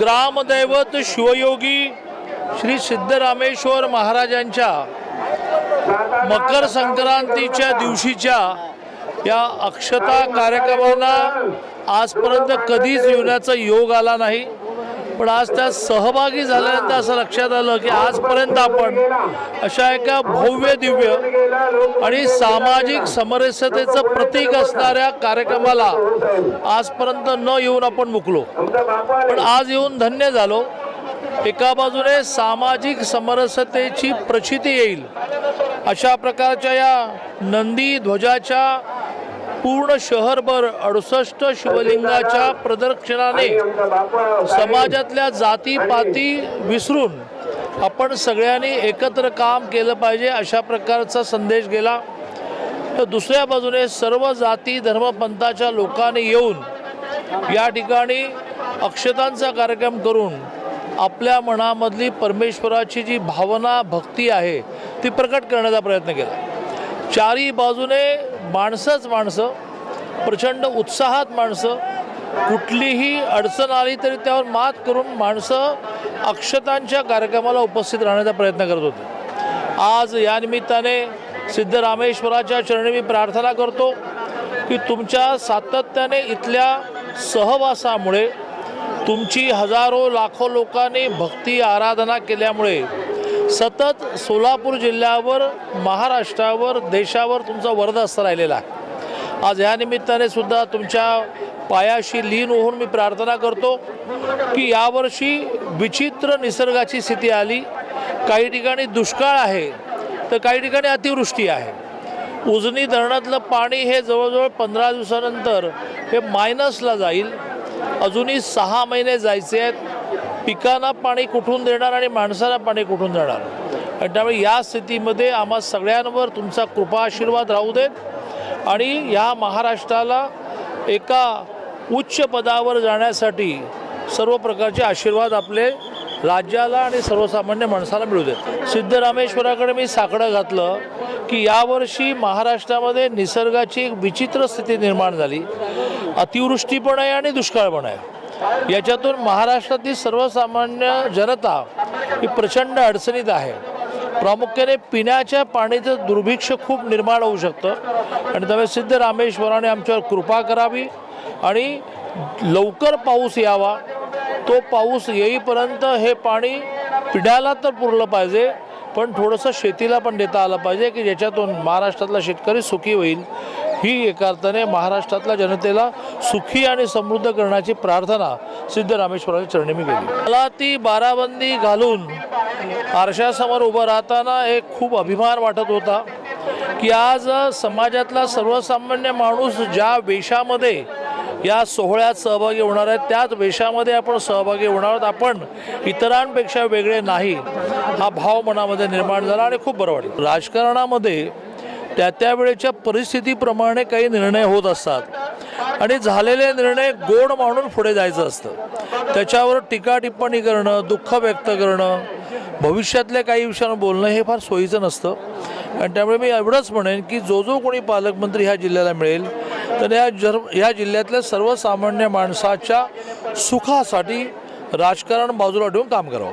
ग्रामदैवत शिवयोगी श्री सिद्धरामेश्वर महाराजांच्या मकर संक्रांतीच्या दिवशीच्या या अक्षता कार्यक्रमांना आजपर्यंत कधीच येण्याचा योग आला नाही. पण आज त्यात सहभागी झाल्यानंतर असं लक्षात आलं की आजपर्यंत आपण अशा एका भव्य दिव्य आणि सामाजिक समरस्यतेचं प्रतीक असणाऱ्या कार्यक्रमाला आजपर्यंत न येऊन आपण मुकलो. पण आज येऊन धन्य झालो. एका बाजूने सामाजिक समरसतेची प्रचिती येईल. अशा प्रकारच्या या नंदी ध्वजाच्या पूर्ण शहरभर अडुसष्ट शिवलिंगाच्या प्रदक्षिणाने समाजातल्या जातीपाती विसरून आपण सगळ्यांनी एकत्र काम केलं पाहिजे अशा प्रकारचा संदेश गेला. तर दुसऱ्या बाजूने सर्व जाती धर्मपंथाच्या लोकांनी येऊन या ठिकाणी अक्षतांचा कार्यक्रम करून आपल्या मनामधली परमेश्वराची जी भावना भक्ती आहे ती प्रकट करण्याचा प्रयत्न केला. चारी बाजूने माणसंच माणसं प्रचंड उत्साहात माणसं कुठलीही अडचण आली तरी त्यावर मात करून माणसं अक्षतांच्या कार्यक्रमाला उपस्थित राहण्याचा प्रयत्न करत होते. आज या निमित्ताने सिद्धरामेश्वराच्या चरणी मी प्रार्थना करतो की तुमच्या सातत्याने इथल्या सहवासामुळे तुमची हजारो लाखो लोकांनी भक्ती आराधना केल्यामुळे सतत सोलापूर जिल्ह्यावर महाराष्ट्रावर देशावर तुमचा वरदहस्त राहिलेला आहे. आज ह्या निमित्ताने सुद्धा तुमच्या पायाशी लीन होऊन मी प्रार्थना करतो की यावर्षी विचित्र निसर्गाची स्थिती आली. काही ठिकाणी दुष्काळ आहे तर काही ठिकाणी अतिवृष्टी आहे. उजनी धरणातलं पाणी हे जवळजवळ पंधरा दिवसानंतर हे मायनसला जाईल. अजूनही सहा महिने जायचे आहेत. पिकांना पाणी कुठून देणार आणि माणसाला पाणी कुठून देणार? आणि त्यामुळे या स्थितीमध्ये आम्हा सगळ्यांवर तुमचा कृपा आशीर्वाद राहू देत आणि या महाराष्ट्राला एका उच्च पदावर जाण्यासाठी सर्व प्रकारचे आशीर्वाद आपले राज्याला आणि सर्वसामान्य माणसाला मिळू देत. सिद्धरामेश्वराकडे मी साकडं घातलं की यावर्षी महाराष्ट्रामध्ये निसर्गाची एक विचित्र स्थिती निर्माण झाली. अतिवृष्टी पण आहे आणि दुष्काळ पण आहे. याच्यातून महाराष्ट्रातील सर्वसामान्य जनता ही प्रचंड अडचणीत आहे. प्रामुख्याने पिण्याच्या पाण्याचं दुर्भिक्ष खूप निर्माण होऊ शकतं. आणि त्यामुळे सिद्धरामेश्वराने आमच्यावर कृपा करावी. आणि लवकर पाऊस यावा. तो पाऊस येईपर्यंत हे पाणी पिढ्याला तर पुरलं पाहिजे पण थोडंसं शेतीला पण देता आलं पाहिजे की ज्याच्यातून महाराष्ट्रातला शेतकरी सुखी होईल. ही एका अर्थाने महाराष्ट्रातल्या जनतेला सुखी आणि समृद्ध करण्याची प्रार्थना सिद्धरामेश्वराच्या चरणी मी केली. मला ती बाराबंदी घालून आरशासमोर उभं राहताना एक खूप अभिमान वाटत होता की आज समाजातला सर्वसामान्य माणूस ज्या वेशामध्ये या सोहळ्यात सहभागी होणार आहेत त्याच वेशामध्ये आपण सहभागी होणार आहोत. आपण इतरांपेक्षा वेगळे नाही. हा भाव मनामध्ये निर्माण झाला आणि खूप बरं वाटलं. राजकारणामध्ये त्या त्या वेळेच्या परिस्थितीप्रमाणे काही निर्णय होत असतात. आणि झालेले निर्णय गोड मानून पुढे जायचं असतं. त्याच्यावर टीका टिप्पणी करणं दुःख व्यक्त करणं भविष्यातल्या काही विषयांवर बोलणं हे फार सोयीचं नसतं. आणि त्यामुळे मी एवढंच म्हणेन की जो जो कोणी पालकमंत्री ह्या जिल्ह्याला मिळेल तर या जर ह्या जिल्ह्यातल्या सर्वसामान्य माणसाच्या सुखासाठी राजकारण बाजूला ठेवून काम करावं.